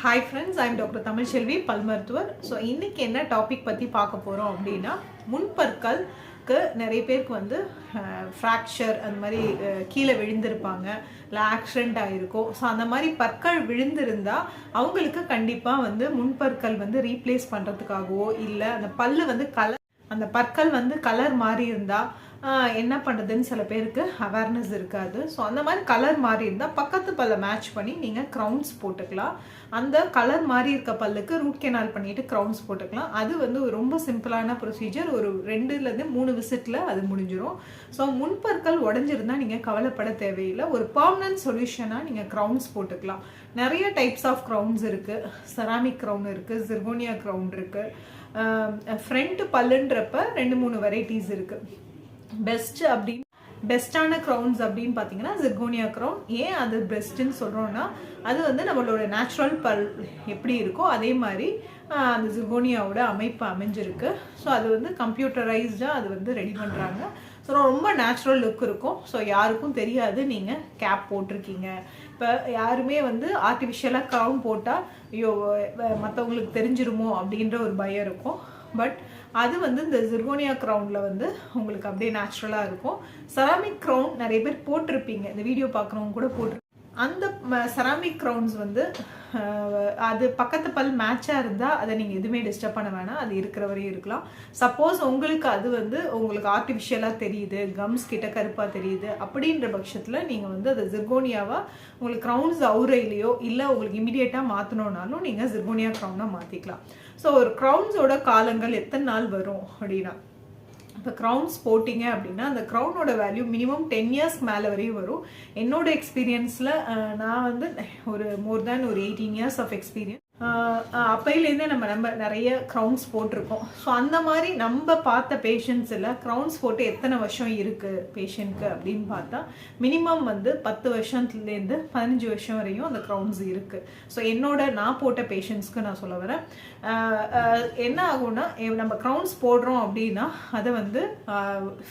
Hi friends I'm doctor Tamilselvi பல் மருத்துவர் so இன்றைக்கி என்ன டாபிக் பற்றி பார்க்க போகிறோம் அப்படின்னா முன்பற்களுக்கு நிறைய பேருக்கு வந்து ஃப்ராக்சர் அந்த மாதிரி கீழே விழுந்திருப்பாங்க இல்லை ஆக்சிடென்ட் ஆகிருக்கும் ஸோ அந்த மாதிரி பற்கள் விழுந்திருந்தால் அவங்களுக்கு கண்டிப்பாக வந்து முன்பற்கள் வந்து ரீப்ளேஸ் பண்ணுறதுக்காகவோ இல்லை அந்த பல்லு வந்து கலர் அந்த பற்கள் வந்து கலர் மாறி இருந்தால் என்ன பண்ணுறதுன்னு சில பேருக்கு அவேர்னஸ் இருக்காது. ஸோ அந்த மாதிரி கலர் மாறி இருந்தால் பக்கத்து பல்லை மேட்ச் பண்ணி நீங்கள் க்ரௌன்ஸ் போட்டுக்கலாம். அந்த கலர் மாதிரி இருக்க பல்லுக்கு ரூட் கெனால் பண்ணிட்டு க்ரௌன்ஸ் போட்டுக்கலாம். அது வந்து ரொம்ப சிம்பிளான ப்ரொசீஜர் ஒரு ரெண்டுலேருந்து மூணு விசிட்டில் அது முடிஞ்சிடும் ஸோ முன்பற்கள் உடஞ்சிருந்தால் நீங்கள் கவலைப்பட தேவையில்லை. ஒரு பர்மனன்ட் சொல்யூஷனாக நீங்கள் க்ரௌன்ஸ் போட்டுக்கலாம். நிறைய டைப்ஸ் ஆஃப் க்ரௌன்ஸ் இருக்குது செராமிக் க்ரௌன் இருக்குது ஜிர்கோனியா க்ரௌன் இருக்குது ஃப்ரண்ட் பல்லுன்றப்ப ரெண்டு மூணு வெரைட்டிஸ் இருக்குது பெஸ்ட் அப்படின்னு பெஸ்ட்டான க்ரௌன்ஸ் அப்படின்னு பார்த்தீங்கன்னா ஜிர்கோனியா க்ரௌன் ஏன் அது பெஸ்ட்டுன்னு சொல்கிறோன்னா அது வந்து நம்மளோட நேச்சுரல் பல் எப்படி இருக்கோ அதே மாதிரி அந்த ஜிர்கோனியாவோட அமைப்பு அமைஞ்சிருக்கு. ஸோ அது வந்து கம்ப்யூட்டரைஸ்டாக அது வந்து ரெடி பண்ணுறாங்க ஸோ ரொம்ப நேச்சுரல் லுக் இருக்கும். ஸோ யாருக்கும் தெரியாது. நீங்கள் கேப் போட்டிருக்கீங்க. இப்போ யாருமே வந்து ஆர்டிஃபிஷியலாக க்ரௌன் போட்டால் ஐயோ மற்றவங்களுக்கு தெரிஞ்சிருமோ அப்படின்ற ஒரு பயம் இருக்கும். பட் அது வந்து இந்த ஜிர்கோனியா க்ரௌனில் வந்து உங்களுக்கு அப்படியே நேச்சுரலாக இருக்கும். செராமிக் க்ரௌன் நிறைய பேர் போட்டிருப்பீங்க. இந்த வீடியோ பார்க்குறவங்க கூட போட்டிருப்பீங்க. அந்த செராமிக் க்ரௌன்ஸ் வந்து அது பக்கத்து பல் மேட்சாக இருந்தால் அதை நீங்கள் எதுவுமே டிஸ்டர்ப் பண்ண வேணாம். அது இருக்கிற வரையும் இருக்கலாம். சப்போஸ் உங்களுக்கு அது வந்து உங்களுக்கு ஆர்டிஃபிஷியலாக தெரியுது கம்ஸ் கிட்ட கருப்பாக தெரியுது அப்படின்ற பட்சத்தில் நீங்கள் வந்து அதை ஜிர்கோனியாவாக உங்களுக்கு க்ரௌன்ஸ் அவுரையிலையோ இல்லை உங்களுக்கு இமீடியட்டாக மாற்றணுன்னாலும் நீங்கள் ஜிர்கோனியா க்ரௌனாக மாற்றிக்கலாம் ஸோ ஒரு க்ரௌன்ஸோட காலங்கள் எத்தனை நாள் வரும் அப்படின்னா இப்போ க்ரௌன்ஸ் போட்டிங்க அப்படின்னா அந்த க்ரௌனோட வேல்யூ மினிமம் டென் இயர்ஸ்க்கு மேலே வரையும் வரும். என்னோட எக்ஸ்பீரியன்ஸில் நான் வந்து ஒரு மோர் தேன் ஒரு எயிட்டீன் இயர்ஸ் ஆஃப் எக்ஸ்பீரியன்ஸ் அப்பையிலேருந்தே நம்ம நம்ம நிறைய க்ரௌன்ஸ் போட்டிருக்கோம். ஸோ அந்த மாதிரி நம்ம பார்த்த பேஷண்ட்ஸில் க்ரௌன்ஸ் போட்டு எத்தனை வருஷம் இருக்குது பேஷண்ட்க்கு அப்படின்னு பார்த்தா மினிமம் வந்து பத்து வருஷத்துலேருந்து பதினஞ்சு வருஷம் வரையும் அந்த க்ரௌன்ஸ் இருக்குது ஸோ என்னோட நான் போட்ட பேஷண்ட்ஸ்க்கு நான் சொல்ல வரேன். என்ன ஆகும்னா நம்ம க்ரௌன்ஸ் போடுறோம் அப்படின்னா அதை வந்து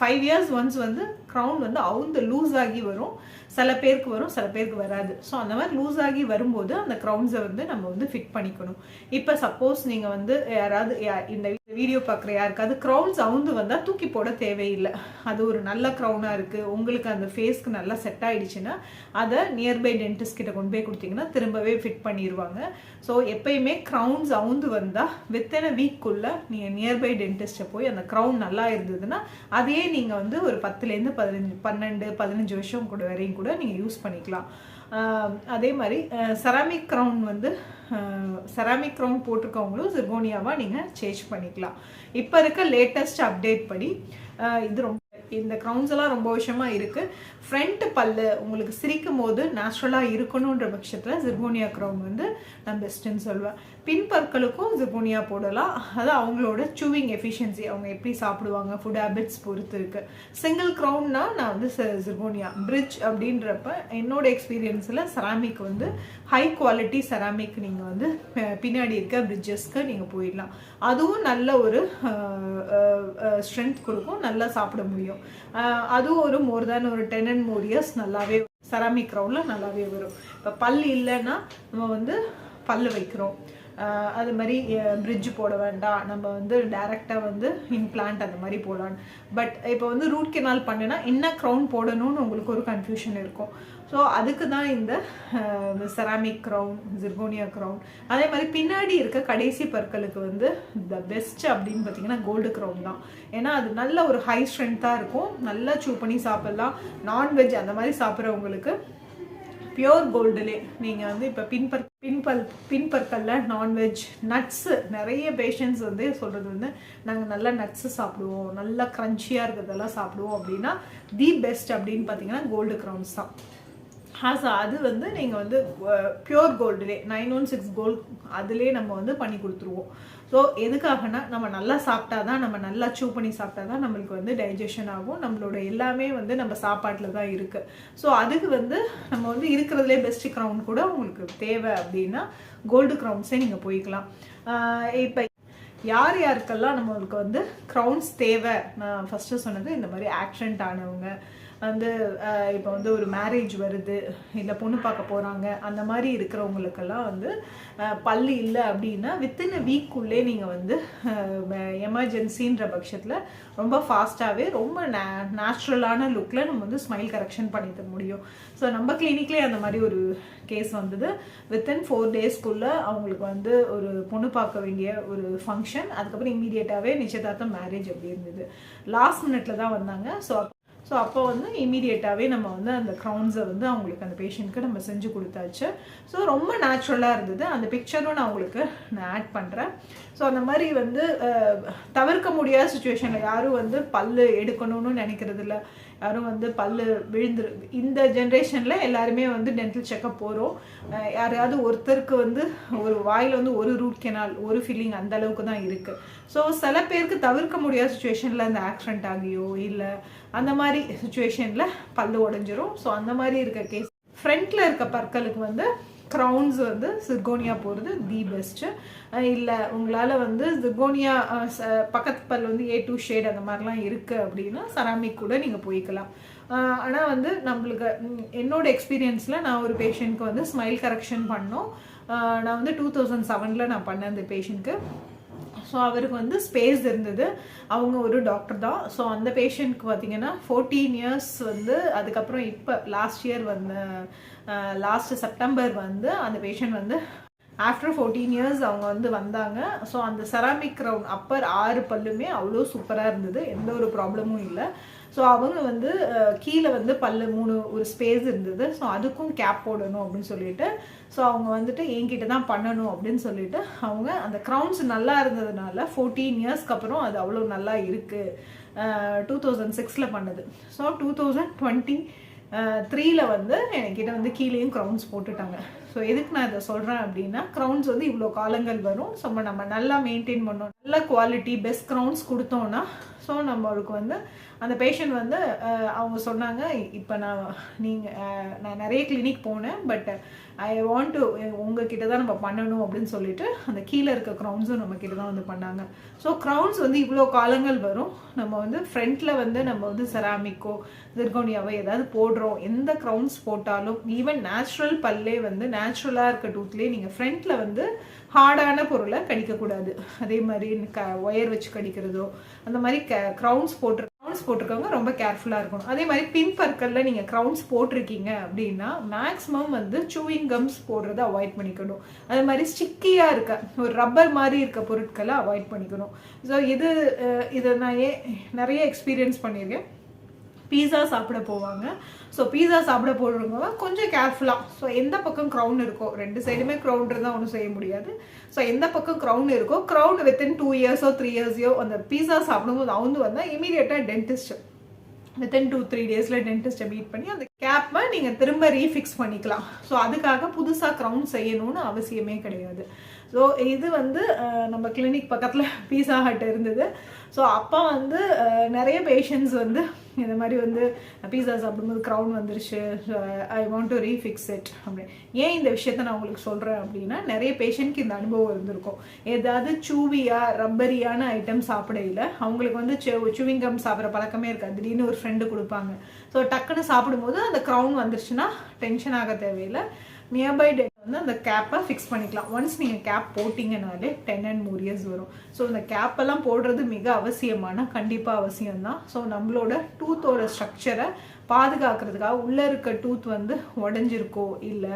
ஃபைவ் இயர்ஸ் ஒன்ஸ் வந்து க்ரௌன் வந்து அவுந்து லூஸ் ஆகி வரும். சில பேருக்கு வரும் சில பேருக்கு வராது. ஸோ அந்த மாதிரி லூஸ் ஆகி வரும்போது அந்த க்ரௌன்ஸை வந்து நம்ம வந்து ஃபிட் பண்ணிக்கணும். இப்போ சப்போஸ் நீங்கள் வந்து யாராவது இந்த வீடியோ பார்க்குற யாருக்காவது க்ரௌன்ஸ் அவுந்து வந்தால் தூக்கி போட தேவையில்லை. அது ஒரு நல்ல க்ரௌனாக இருக்குது உங்களுக்கு அந்த ஃபேஸ்க்கு நல்லா செட் ஆகிடுச்சுன்னா அதை நியர்பை டென்டிஸ்ட் கிட்ட கொண்டு போய் கொடுத்தீங்கன்னா திரும்பவே ஃபிட் பண்ணிடுவாங்க ஸோ எப்பயுமே க்ரௌன்ஸ் அவுந்து வந்தால் வித்தின வீக்குள்ளே நீங்கள் நியர்பை டென்டிஸ்ட்டை போய் அந்த க்ரௌன் நல்லா இருந்ததுன்னா அதையே நீங்கள் வந்து ஒரு பத்துலேருந்து பதினஞ்சு பன்னெண்டு பதினஞ்சு வருஷம் கூட வரையும் கூட நீங்கள் யூஸ் பண்ணிக்கலாம். அதே மாதிரி செராமிக் க்ரௌன் வந்து செராமிக் க்ரௌன் போட்டிருக்கவங்களும் சிர்கோனியாவாக நீங்கள் சேஞ்ச் பண்ணிக்கலாம். இப்போ இருக்க லேட்டஸ்ட் அப்டேட் படி ஆஹ் இது ரொம்ப இந்த க்ரௌன்ஸ் எல்லாம் ரொம்ப விஷயமா இருக்கு. ஃப்ரண்ட் பல்லு உங்களுக்கு சிரிக்கும் போது நேச்சுரலாக இருக்கணுன்ற பட்சத்தில் ஜிர்கோனியா க்ரௌன் வந்து நான் பெஸ்ட்டுன்னு சொல்லுவேன் பின்பற்களுக்கும் ஜிர்கோனியா போடலாம். அது அவங்களோட சூவிங் எஃபிஷியன்சி அவங்க எப்படி சாப்பிடுவாங்க ஃபுட் ஹேபிட்ஸ் பொறுத்து இருக்கு. சிங்கிள் க்ரௌன்னா நான் வந்து ஜிர்கோனியா பிரிட்ஜ் அப்படின்றப்ப என்னோட எக்ஸ்பீரியன்ஸில் செராமிக் வந்து ஹை குவாலிட்டி செராமிக் நீங்கள் வந்து பின்னாடி இருக்க பிரிட்ஜஸ்க்கு நீங்கள் போயிடலாம். அதுவும் நல்ல ஒரு ஸ்ட்ரென்த் கொடுக்கும். நல்லா சாப்பிட முடியும். அஹ், அதுவும் ஒரு மோர் தேன் ஒரு டென் அண்ட் மோர் இயர்ஸ் நல்லாவே செராமிக் க்ரௌனில் நல்லாவே வரும். இப்போ பல் இல்லைன்னா நம்ம வந்து பல்லு வைக்கிறோம். அது மாதிரி பிரிட்ஜ் போட வேண்டாம். நம்ம வந்து டைரெக்டாக வந்து இம்ப்ளான்ட் அந்த மாதிரி போடலாம். பட் இப்போ வந்து ரூட் கெனால் பண்ணுனா என்ன க்ரௌன் போடணும்னு உங்களுக்கு ஒரு கன்ஃபியூஷன் இருக்கும். ஸோ அதுக்கு தான் இந்த செராமிக் க்ரௌன் ஜிர்கோனியா க்ரௌன் அதே மாதிரி பின்னாடி இருக்க கடைசி பற்களுக்கு வந்து த பெஸ்ட் அப்படின்னு பார்த்தீங்கன்னா கோல்டு க்ரௌன் தான். ஏன்னா அது நல்ல ஒரு ஹை ஸ்ட்ரென்த்தாக இருக்கும். நல்லா சூ பண்ணி சாப்பிட்லாம். நான்வெஜ் அந்த மாதிரி சாப்பிட்றவங்களுக்கு பியோர் கோல்டுலே நீங்கள் வந்து இப்போ பின்பற் பின்பல் பின்பற்களில் நான்வெஜ் நட்ஸு நிறைய பேஷண்ட்ஸ் வந்து சொல்கிறது வந்து நாங்கள் நல்லா நட்ஸு சாப்பிடுவோம். நல்லா க்ரன்ச்சியாக இருக்கிறதெல்லாம் சாப்பிடுவோம் அப்படின்னா தி பெஸ்ட் அப்படின்னு பார்த்தீங்கன்னா கோல்டு க்ரௌன்ஸ் தான். ஹாஸ் அது வந்து நீங்கள் வந்து பியோர் கோல்டுலே நைன் ஒன் சிக்ஸ் கோல்ட் அதிலே நம்ம வந்து பண்ணி கொடுத்துருவோம். ஸோ எதுக்காகனா நம்ம நல்லா சாப்பிட்டா தான் நம்ம நல்லா சூ பண்ணி சாப்பிட்டா தான் நம்மளுக்கு வந்து டைஜஷன் ஆகும். நம்மளோட எல்லாமே வந்து நம்ம சாப்பாட்டில் தான் இருக்குது ஸோ அதுக்கு வந்து நம்ம வந்து இருக்கிறதுலே பெஸ்ட் க்ரௌன் கூட உங்களுக்கு தேவை அப்படின்னா கோல்டு க்ரௌன்ஸே நீங்கள் போய்க்கலாம். இப்போ யார் யாருக்கெல்லாம் நம்மளுக்கு வந்து க்ரௌன்ஸ் தேவை? நான் ஃபஸ்ட்டு சொன்னது இந்த மாதிரி ஆக்சிடென்ட் ஆனவங்க வந்து இப்போ வந்து ஒரு மேரேஜ் வருது இல்லை பொண்ணு பார்க்க போகிறாங்க அந்த மாதிரி இருக்கிறவங்களுக்கெல்லாம் வந்து பல் பல்லு இல்லை அப்படின்னா வித்தின் அ வீக்குள்ளே நீங்கள் வந்து எமர்ஜென்சின்ற பட்சத்தில் ரொம்ப ஃபாஸ்ட்டாகவே ரொம்ப நே நேச்சுரலான லுக்கில் நம்ம வந்து ஸ்மைல் கரெக்ஷன் பண்ணி தர முடியும். ஸோ நம்ம கிளினிக்லேயே அந்த மாதிரி ஒரு கேஸ் வந்தது. வித்தின் ஃபோர் டேஸ்க்குள்ளே அவங்களுக்கு வந்து ஒரு பொண்ணு பார்க்க வேண்டிய ஒரு ஃபங்க்ஷன் அதுக்கப்புறம் இமீடியட்டாகவே நிச்சயதார்த்தம் மேரேஜ் அப்படி இருந்தது. லாஸ்ட் மினிட்ல தான் வந்தாங்க. ஸோ ஸோ அப்போ வந்து இமீடியட்டாகவே நம்ம வந்து அந்த க்ரௌன்ஸை வந்து அவங்களுக்கு அந்த பேஷண்ட்க்கு நம்ம செஞ்சு கொடுத்தாச்சு. ஸோ ரொம்ப நேச்சுரலாக இருந்தது. அந்த பிக்சரும் நான் உங்களுக்கு நான் ஆட் பண்ணுறேன் ஸோ அந்த மாதிரி வந்து தவிர்க்க முடியாத சுச்சுவேஷனில் யாரும் வந்து பல்லு எடுக்கணும்னு நினைக்கிறது இல்லை. யாரும் வந்து பல்லு விழுந்துரு இந்த ஜென்ரேஷனில் எல்லாருமே வந்து டென்டல் செக்கப் போகிறோம் யாரையாவது ஒருத்தருக்கு வந்து ஒரு வாயில் வந்து ஒரு ரூட் கெனால் ஒரு ஃபீலிங் அந்த அளவுக்கு தான் இருக்குது ஸோ சில பேருக்கு தவிர்க்க முடியாத சுச்சுவேஷனில் அந்த ஆக்சிடென்ட் ஆகியோ இல்லை அந்த மாதிரி சுச்சுவேஷனில் பல்லு உடஞ்சிரும். ஸோ அந்த மாதிரி இருக்க கேஸ் ஃப்ரண்ட்டில் இருக்க பற்களுக்கு வந்து க்ரௌன்ஸ் வந்து சிர்கோனியா போகிறது தி பெஸ்ட்டு இல்லை உங்களால் வந்து சிர்கோனியா பக்கத்து பல் வந்து ஏ டூ ஷேட் அந்த மாதிரிலாம் இருக்குது அப்படின்னா செராமிக் கூட நீங்கள் போய்க்கலாம். ஆனால் வந்து நம்மளுக்கு என்னோட எக்ஸ்பீரியன்ஸில் நான் ஒரு பேஷண்ட்க்கு வந்து ஸ்மைல் கரெக்ஷன் பண்ணோம். நான் வந்து டூ தௌசண்ட் செவனில் நான் பண்ணேன் அந்த பேஷண்ட்க்கு ஸோ அவருக்கு வந்து ஸ்பேஸ் இருந்தது. அவங்க ஒரு டாக்டர் தான். ஸோ அந்த பேஷண்ட்க்கு பார்த்தீங்கன்னா ஃபோர்டீன் இயர்ஸ் வந்து அதுக்கப்புறம் இப்போ லாஸ்ட் இயர் வந்து லாஸ்ட் செப்டம்பர் வந்து அந்த பேஷண்ட் வந்து ஆஃப்டர் ஃபோர்டீன் இயர்ஸ் அவங்க வந்து வந்தாங்க. ஸோ அந்த செராமிக் க்ரௌன் அப்பர் ஆறு பல்லுமே அவ்வளோ சூப்பராக இருந்தது. எந்த ஒரு ப்ராப்ளமும் இல்லை. ஸோ அவங்க வந்து கீழே வந்து பல்லு மூணு ஒரு ஸ்பேஸ் இருந்தது. ஸோ அதுக்கும் கேப் போடணும் அப்படின்னு சொல்லிட்டு. ஸோ அவங்க வந்துட்டு என்கிட்ட தான் பண்ணணும் அப்படின்னு சொல்லிட்டு அவங்க அந்த க்ரௌன்ஸ் நல்லா இருந்ததுனால ஃபோர்டீன் இயர்ஸ்க்கு அப்புறம் அது அவ்வளோ நல்லா இருக்குது டூ தௌசண்ட் சிக்ஸில் பண்ணது. ஸோ டூ தௌசண்ட் டுவெண்ட்டி த்ரீல வந்து என்கிட்ட வந்து கீழேயும் க்ரௌன்ஸ் போட்டுட்டாங்க. ஸோ எதுக்கு நான் இதை சொல்கிறேன் அப்படின்னா க்ரௌன்ஸ் வந்து இவ்வளோ காலங்கள் வரும். ஸோ நம்ம நல்லா மெயின்டைன் பண்ணோம் நல்ல குவாலிட்டி பெஸ்ட் க்ரௌன்ஸ் கொடுத்தோம்னா ஸோ நம்மளுக்கு வந்து அந்த பேஷண்ட் வந்து அவங்க சொன்னாங்க இப்போ நான் நீங்கள் நான் நிறைய கிளினிக் போனேன் பட் ஐ வாண்ட் டு உங்ககிட்ட தான் நம்ம பண்ணணும் அப்படின்னு சொல்லிட்டு அந்த கீழே இருக்க க்ரௌன்ஸும் நம்ம கிட்ட தான் வந்து பண்ணாங்க. ஸோ க்ரௌன்ஸ் வந்து இவ்வளோ காலங்கள் வரும். நம்ம வந்து ஃப்ரண்ட்டில் வந்து நம்ம வந்து செராமிக்கோ ஜிர்கோனியாவோ ஏதாவது போடுறோம். எந்த க்ரௌன்ஸ் போட்டாலும் ஈவன் நேச்சுரல் பல்லே வந்து நேச்சுரலாக இருக்க டூத்லேயே நீங்கள் ஃப்ரண்ட்டில் வந்து ஹார்டான பொருளை கடிக்கக்கூடாது. அதே மாதிரி க ஒயர் வச்சு கடிக்கிறதோ அந்த மாதிரி க க்ரௌன்ஸ் போட்டு க்ரௌன்ஸ் போட்டிருக்கவங்க ரொம்ப கேர்ஃபுல்லாக இருக்கணும். அதே மாதிரி பின் பற்களில் நீங்கள் க்ரௌன்ஸ் போட்டிருக்கீங்க அப்படின்னா மேக்ஸிமம் வந்து சூயிங் கம்ஸ் போடுறத அவாய்ட் பண்ணிக்கணும். அது மாதிரி ஸ்டிக்கியாக இருக்க ஒரு ரப்பர் மாதிரி இருக்க பொருட்களை அவாய்ட் பண்ணிக்கணும். ஸோ இது இதை நான் ஏன் நிறைய எக்ஸ்பீரியன்ஸ் பண்ணியிருக்கேன். பீஸா சாப்பிட போவாங்க. ஸோ பீஸா சாப்பிட போடுறவங்க கொஞ்சம் கேர்ஃபுல்லாக ஸோ எந்த பக்கம் க்ரௌன் இருக்கோ ரெண்டு சைடுமே க்ரௌண்ட் இருந்தால் ஒன்றும் செய்ய முடியாது. ஸோ எந்த பக்கம் க்ரௌன் இருக்கோ க்ரௌன் வித்தின் டூ இயர்ஸோ த்ரீ இயர்ஸையோ அந்த பீஸா சாப்பிடும்போது அவுந்து வந்தால் இமீடியட்டாக டென்டிஸ்ட் வித்தின் டூ த்ரீ டேஸில் டென்டிஸ்ட்டை மீட் பண்ணி அந்த கேப்பை நீங்கள் திரும்ப ரீஃபிக்ஸ் பண்ணிக்கலாம். ஸோ அதுக்காக புதுசாக க்ரௌன் செய்யணும்னு அவசியமே கிடையாது. ஸோ இது வந்து நம்ம கிளினிக் பக்கத்தில் பீஸா ஹட் இருந்தது. ஸோ அப்போ வந்து நிறைய பேஷண்ட்ஸ் வந்து இந்த மாதிரி வந்து பீஸா சாப்பிடும்போது க்ரௌன் வந்துருச்சு I want to refix it அப்படி ஏன் இந்த விஷயத்த நான் உங்களுக்கு சொல்கிறேன் அப்படின்னா நிறைய பேஷண்ட்க்கு இந்த அனுபவம் இருந்திருக்கும். ஏதாவது சூவியாக ரப்பரியான ஐட்டம் சாப்பிடையில அவங்களுக்கு வந்து சூவிங் கம் சாப்பிட்ற பழக்கமே இருக்காது. திடீர்னு ஒரு ஃப்ரெண்டு கொடுப்பாங்க. ஸோ டக்குன்னு சாப்பிடும்போது அந்த க்ரௌன் வந்துருச்சுன்னா டென்ஷன் ஆக தேவையில்லை. நியர்பை டே வந்து அந்த கேப்பை ஃபிக்ஸ் பண்ணிக்கலாம். ஒன்ஸ் நீங்கள் கேப் போட்டிங்கனாலே டென் அண்ட் மோர் இயர்ஸ் வரும். ஸோ இந்த கேப்பெல்லாம் போடுறது மிக அவசியமான கண்டிப்பாக அவசியம்தான். ஸோ நம்மளோட டூத்தோட ஸ்ட்ரக்சரை பாதுகாக்கிறதுக்காக உள்ளே இருக்க டூத் வந்து உடஞ்சிருக்கோ இல்லை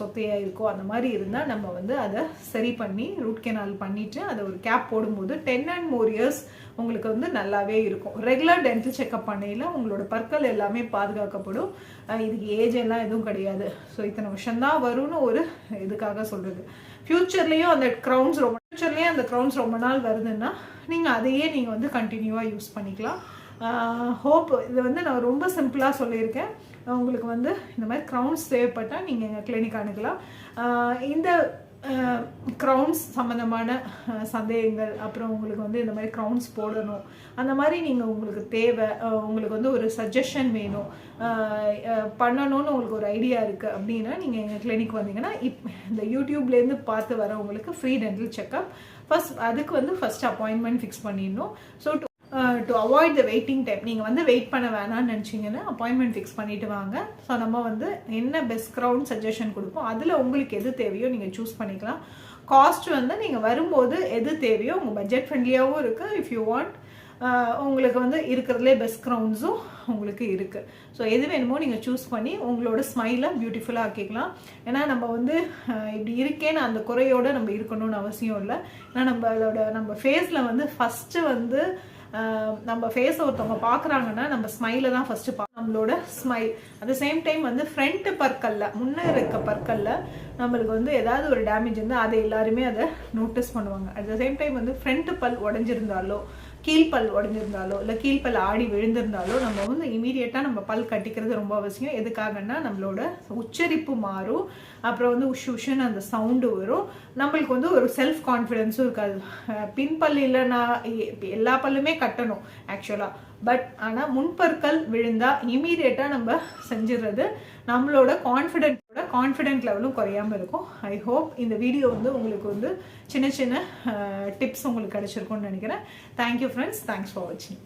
சொத்தையாக இருக்கோ அந்த மாதிரி இருந்தால் நம்ம வந்து அதை சரி பண்ணி ரூட் கெனால் பண்ணிவிட்டு அதை ஒரு கேப் போடும்போது டென் அண்ட் மோர் இயர்ஸ் உங்களுக்கு வந்து நல்லாவே இருக்கும். ரெகுலர் டென்டல் செக்அப் பண்ணையில் உங்களோட பற்கள் எல்லாமே பாதுகாக்கப்படும். இதுக்கு ஏஜ் எல்லாம் எதுவும் கிடையாது. ஸோ இத்தனை வருஷம்தான் வரும்னு ஒரு இதுக்காக சொல்கிறது ஃப்யூச்சர்லேயும் அந்த க்ரௌன்ஸ் ரொம்ப ஃப்யூச்சர்லேயும் அந்த க்ரௌன்ஸ் ரொம்ப நாள் வருதுன்னா நீங்கள் அதையே நீங்கள் வந்து கண்டினியூவாக யூஸ் பண்ணிக்கலாம். ஹோப் இது வந்து நான் ரொம்ப சிம்பிளாக சொல்லியிருக்கேன். உங்களுக்கு வந்து இந்த மாதிரி க்ரௌன்ஸ் தேவைப்பட்டால் நீங்கள் எங்கள் கிளினிக் அணுகலாம். இந்த க்ரௌன்ஸ் சம்மந்தமான சந்தேகங்கள் அப்புறம் உங்களுக்கு வந்து இந்த மாதிரி க்ரௌன்ஸ் போடணும். அந்த மாதிரி நீங்கள் உங்களுக்கு தேவை உங்களுக்கு வந்து ஒரு சஜஷன் வேணும். பண்ணணும்னு உங்களுக்கு ஒரு ஐடியா இருக்குது அப்படின்னா நீங்கள் எங்கள் கிளினிக் வந்தீங்கன்னா இப் இந்த யூடியூப்லேருந்து பார்த்து வரவங்களுக்கு ஃப்ரீ டென்டல் செக்அப் ஃபர்ஸ்ட் அதுக்கு வந்து ஃபர்ஸ்ட் அப்பாயின்மெண்ட் ஃபிக்ஸ் பண்ணிடணும். So to avoid the waiting time நீங்கள் வந்து வெயிட் பண்ண வேணாம்னு நினச்சிங்கன்னா அப்பாயின்மெண்ட் ஃபிக்ஸ் பண்ணிட்டு வாங்க. ஸோ நம்ம வந்து என்ன பெஸ்ட் க்ரௌண்ட் சஜஷன் கொடுப்போம் அதில் உங்களுக்கு எது தேவையோ நீங்கள் சூஸ் பண்ணிக்கலாம். காஸ்ட் வந்து நீங்கள் வரும்போது எது தேவையோ உங்கள் பட்ஜெட் ஃப்ரெண்ட்லியாகவும் இருக்குது இஃப் யூ வாண்ட் உங்களுக்கு வந்து இருக்கிறதுலே பெஸ்ட் க்ரௌண்ட்ஸும் உங்களுக்கு இருக்குது ஸோ எது வேணுமோ நீங்கள் சூஸ் பண்ணி உங்களோட ஸ்மைலை பியூட்டிஃபுல்லாக ஆக்கிக்கலாம். ஏன்னா நம்ம வந்து இப்படி இருக்கேன்னு அந்த குறையோடு நம்ம இருக்கணும்னு அவசியம் இல்லை. ஏன்னா நம்மளோட நம்ம ஃபேஸில் வந்து ஃபஸ்ட்டு வந்து நம்ம ஃபேஸை ஒருத்தவங்க பார்க்குறாங்கன்னா நம்ம ஸ்மைலை தான் ஃபஸ்ட்டு பா நம்மளோட smile at the same time வந்து ஃப்ரண்ட் பற்களில் முன்னே இருக்க பற்களில் நம்மளுக்கு வந்து ஏதாவது ஒரு டேமேஜ் இருந்தால் அதை எல்லாருமே அதை நோட்டீஸ் பண்ணுவாங்க. அட் த சேம் டைம் வந்து ஃப்ரண்ட் பல் உடஞ்சிருந்தாலோ கீழ்ப்பல் உடஞ்சிருந்தாலோ இல்லை கீழ்ப்பல் ஆடி விழுந்திருந்தாலோ நம்ம வந்து இமீடியட்டாக நம்ம பல் கட்டிக்கிறது ரொம்ப அவசியம். எதுக்காகன்னா நம்மளோட உச்சரிப்பு மாறும். அப்புறம் வந்து உஷ் உஷுன்னு அந்த சவுண்டு வரும். நம்மளுக்கு வந்து ஒரு செல்ஃப் கான்ஃபிடென்ஸும் இருக்காது பின்பல் இல்லைன்னா எல்லா பல்லுமே கட்டணும் ஆக்சுவலாக பட் ஆனால் முன்பற்கள் விழுந்தால் இமீடியட்டாக நம்ம செஞ்சிடுறது நம்மளோட கான்ஃபிடென்ட் உங்களோட கான்ஃபிடென்ட் லெவலும் குறையாம இருக்கும். ஐ ஹோப் இந்த வீடியோ வந்து உங்களுக்கு வந்து சின்ன சின்ன டிப்ஸ் உங்களுக்கு கிடச்சிருக்கும்னு நினைக்கிறேன். தேங்க்யூ ஃப்ரெண்ட்ஸ் தேங்க்ஸ் ஃபார் வாட்சிங்